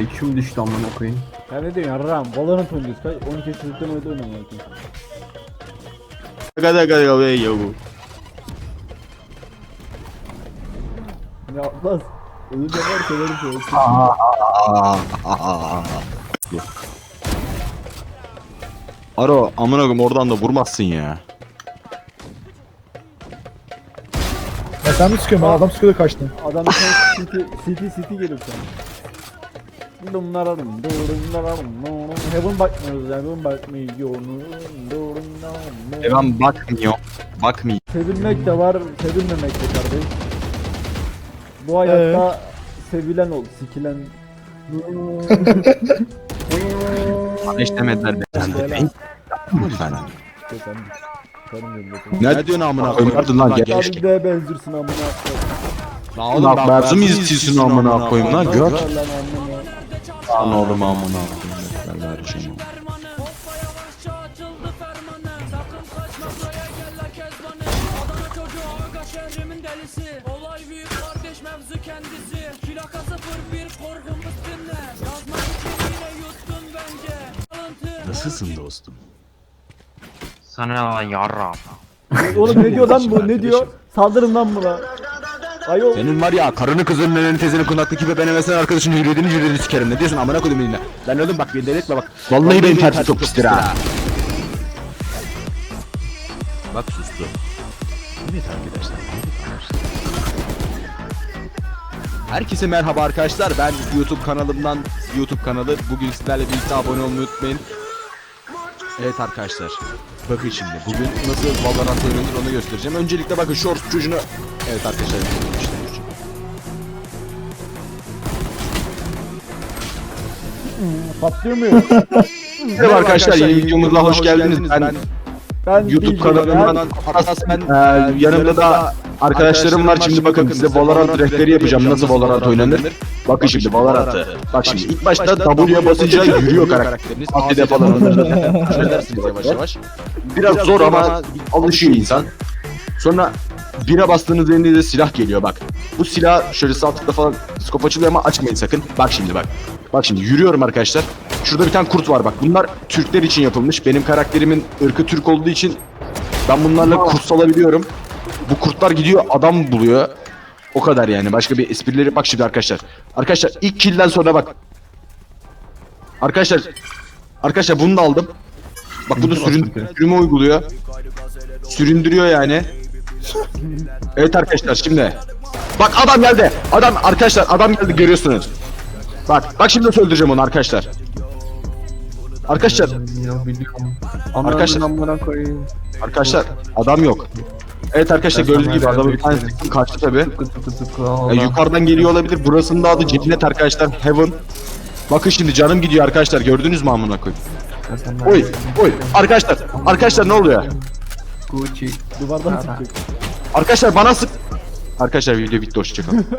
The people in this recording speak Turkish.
IQ'm düştü amına koyayım. Ya ne diyorsun yarram? Valorant oynuyoruz. Kaç 12 yaş çocuktan oyunda oynamıyor. Gada gada be yavu. Ya Atlas. Ölünce var severim seni. Aro amına koyayım oradan da vurmazsın ya. Ya sen mi sıkıyorsun? Adam sıkıyor da kaçtın. Adam sen city city city gelir sana. Durumlararım, Heaven bakmıyoruz ya, heaven bakmıyoruz. E ben bakmıyor. Bakmıyor. Sevilmek de var, sevilmemek de kardeş. Bu hayatta sevilen ol, sikilen. Kardeş demediler be. Sen de Bela. ben. Lütfen. Sen- Karım zaten. Ne diyorsun amına koyayım? Hadi lan gel. Abi de benziyorsun amına. Lan oğlum ben benzin mi istiyorsun amına koyayım lan gör. Lan amına. Lan oğlum amına. Ben vereceğim. şehrimin delisi Olay büyük kardeş mevzu kendisi Plaka 01 korkumuz dinle Yazmak için yine yuttun bence Alıntı Nasılsın dostum? Sana ne lan yarram? Oğlum ne diyor lan bu? Ne diyor? Saldırın lan buna. Ayol. Senin var ya karını kızının elini tezini kundaktaki ve ben sen arkadaşını yürüdüğünü yürüdüğünü sikerim. Ne diyorsun amına koydum eline. Lan oğlum bak beni delirtme bak. Vallahi benim tersi çok pistir ha. Bak sustu. Evet arkadaşlar. Herkese merhaba arkadaşlar. Ben YouTube kanalımdan YouTube kanalı. Bugün sizlerle birlikte abone olmayı unutmayın. Evet arkadaşlar. Bakın şimdi bugün nasıl Valorant oynanır onu göstereceğim. Öncelikle bakın short çocuğunu... Evet arkadaşlar. işte. Patlıyor mu? Merhaba arkadaşlar yeni videomuza hoş geldiniz. Ben Ben YouTube değilim kanalımdan Aras ben e, yanımda da arkadaşlarım var. Şimdi bakın size Valorant rehberi yapacağım. Nasıl Valorant oynanır? Bakın şimdi Valorant'ı. Bak şimdi ilk başta W'ye basınca yürüyor karakteriniz. Falan onları çözersiniz yavaş yavaş. Biraz zor ama alışıyor insan. Sonra bire bastığınız elinde silah geliyor bak. Bu silah şöyle sağ tıkla falan skop açılıyor ama açmayın sakın. Bak şimdi bak. Bak şimdi yürüyorum arkadaşlar. Şurada bir tane kurt var bak. Bunlar Türkler için yapılmış. Benim karakterimin ırkı Türk olduğu için ben bunlarla kurt salabiliyorum. Bu kurtlar gidiyor adam buluyor. O kadar yani. Başka bir esprileri bak şimdi arkadaşlar. Arkadaşlar ilk kill'den sonra bak. Arkadaşlar Arkadaşlar bunu da aldım. Bak bunu sürün, sürüme uyguluyor. Süründürüyor yani. Evet arkadaşlar şimdi. Bak adam geldi. Adam arkadaşlar adam geldi görüyorsunuz. Bak bak şimdi nasıl öldüreceğim onu arkadaşlar. Arkadaşlar Ya biliyorum. Arkadaşlar- amına koyayım. arkadaşlar adam yok. Evet arkadaşlar gördüğünüz gibi adamı bir tane sıktım kaçtı tabi. Tıkı tıkı tıkı. Ya Allah. yukarıdan geliyor olabilir. Burasının da adı cennet arkadaşlar. Heaven. Bakın şimdi canım gidiyor arkadaşlar. Gördünüz mü amına koyayım? Ya sen Oy, oy. Arkadaşlar, arkadaşlar ne oluyor? Gucci. Duvardan çıkacak. Arkadaşlar bana sık. Arkadaşlar video bitti hoşçakalın.